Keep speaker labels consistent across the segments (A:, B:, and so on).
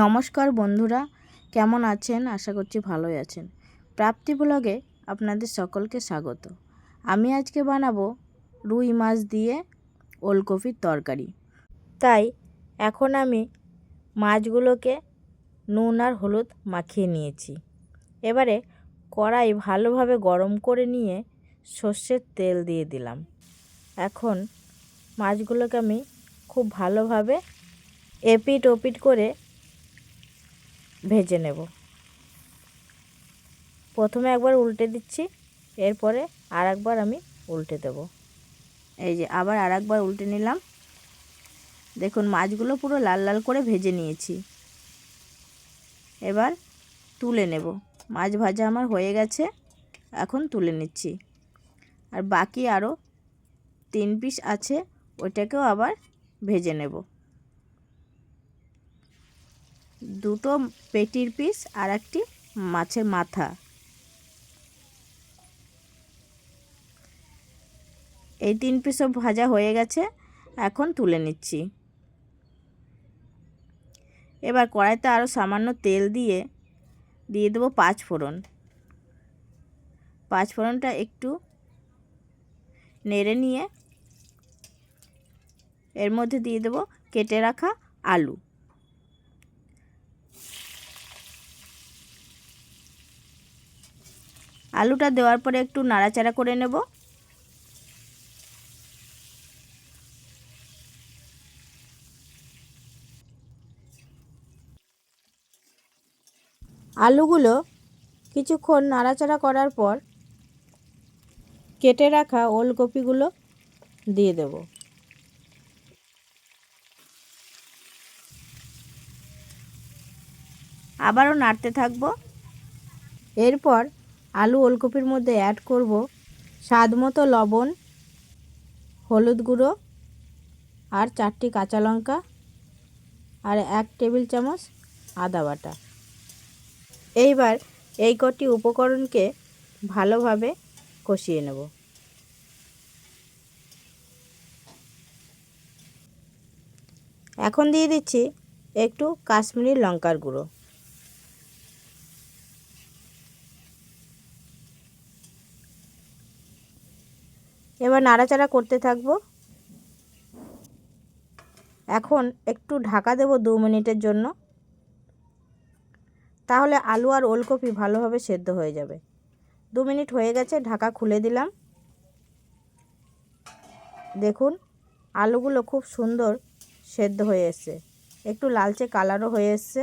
A: নমস্কার বন্ধুরা, কেমন আছেন? আশা করছি ভালোই আছেন। প্রাপ্তি ব্লগে আপনাদের সকলকে স্বাগত। আমি আজকে বানাবো রুই মাছ দিয়ে ওলকপির তরকারি। তাই এখন আমি মাছগুলোকে নুন আর হলুদ মাখিয়ে নিয়েছি। এবারে কড়াই ভালোভাবে গরম করে নিয়ে সর্ষের তেল দিয়ে দিলাম। এখন মাছগুলোকে আমি খুব ভালোভাবে এপিট ওপিট করে ভেজে নেব। প্রথমে একবার উল্টে দিচ্ছি, এরপরে আর একবার আমি উল্টে দেব। এই যে আবার আর একবার উল্টে নিলাম। দেখুন, মাছগুলো পুরো লাল লাল করে ভেজে নিয়েছি। এবার তুলে নেব। মাছ ভাজা আমার হয়ে গেছে, এখন তুলে নিচ্ছি। আর বাকি আরও তিন পিস আছে, ওইটাকেও আবার ভেজে নেব। দুটো পেটির পিস আর একটি মাছের মাথা। এই তিন পিসও ভাজা হয়ে গেছে, এখন তুলে নিচ্ছি। এবার কড়াইতে আরও সামান্য তেল দিয়ে দিয়ে দেবো পাঁচ ফোড়ন। পাঁচ ফোড়নটা একটু নেড়ে নিয়ে, এর মধ্যে দিয়ে দেবো কেটে রাখা আলু। আলুটা দেওয়ার পরে একটু নাড়াচাড়া করে নেব। আলুগুলো কিছুক্ষণ নাড়াচাড়া করার পর কেটে রাখা ওলকপিগুলো দিয়ে দেব। আবারও নাড়তে থাকব। এরপর আলু ওলকপির মধ্যে অ্যাড করব স্বাদ মতো লবণ, হলুদ গুঁড়ো আর চারটি কাঁচা লঙ্কা আর এক টেবিল চামচ আদা বাটা। এইবার এই কটি উপকরণকে ভালোভাবে কষিয়ে নেব। এখন দিয়ে দিচ্ছি একটু কাশ্মীরি লঙ্কার গুঁড়ো। এবার নাড়াচাড়া করতে থাকব। এখন একটু ঢাকা দেব দু মিনিটের জন্য। তাহলে আলু আর ওলকপি ভালোভাবে সেদ্ধ হয়ে যাবে। দু মিনিট হয়ে গেছে, ঢাকা খুলে দিলাম। দেখুন, আলুগুলো খুব সুন্দর সেদ্ধ হয়ে এসছে। একটু লালচে কালারও হয়ে এসছে।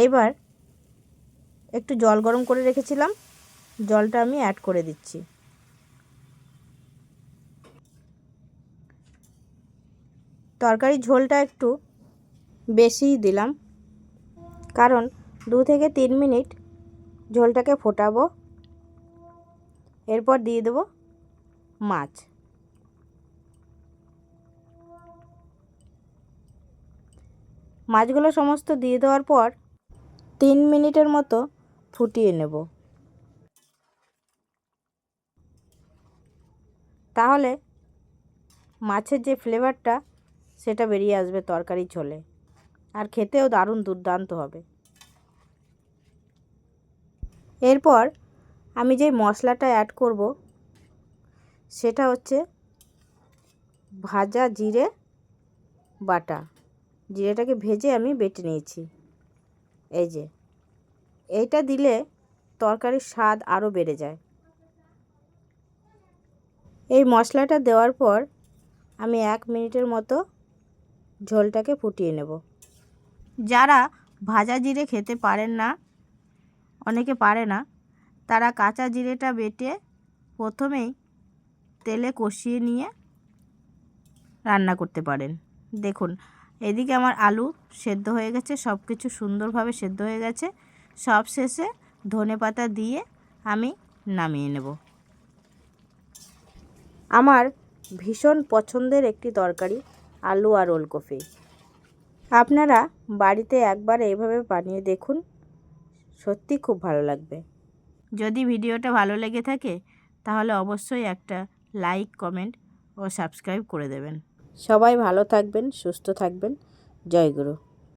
A: এইবার একটু জল গরম করে রেখেছিলাম। জলটা আমি অ্যাড করে দিচ্ছি। তরকারির ঝোলটা একটু বেশিই দিলাম। কারণ দু থেকে তিন মিনিট ঝোলটাকে ফোটাবো। এরপর দিয়ে দেবো মাছ। মাছগুলো সমস্ত দিয়ে দেওয়ার পর তিন মিনিটের মতো ফুটিয়ে নেব। তাহলে মাছের যে ফ্লেভারটা, সেটা বেরিয়ে আসবে তরকারি ঝোলে। আর খেতেও দারুণ দুর্দান্ত হবে। এরপর আমি যে মশলাটা অ্যাড করব, সেটা হচ্ছে ভাজা জিরে বাটা। জিরেটাকে ভেজে আমি বেটে নিয়েছি। এই যে, এইটা দিলে তরকারির স্বাদ আরও বেড়ে যায়। এই মশলাটা দেওয়ার পর আমি এক মিনিটের মতো ঝোলটাকে ফুটিয়ে নেব। যারা ভাজা জিরে খেতে পারেন না, অনেকে পারে না, তারা কাঁচা জিরেটা বেটে প্রথমেই তেলে কষিয়ে নিয়ে রান্না করতে পারেন। দেখুন এদিকে আমার আলু সেদ্ধ হয়ে গেছে সব কিছু সুন্দরভাবে সেদ্ধ হয়ে গেছে। সব শেষে ধনে পাতা দিয়ে আমি নামিয়ে নেব। আমার ভীষণ পছন্দের একটি তরকারি আলু আর ওলকপি আপনারা বাড়িতে একবার এইভাবে বানিয়ে দেখুন সত্যি খুব ভালো লাগবে। যদি ভিডিওটা ভালো লেগে থাকে তাহলে অবশ্যই একটা লাইক কমেন্ট ও সাবস্ক্রাইব করে দেবেন। সবাই ভালো থাকবেন সুস্থ থাকবেন। জয় গুরু।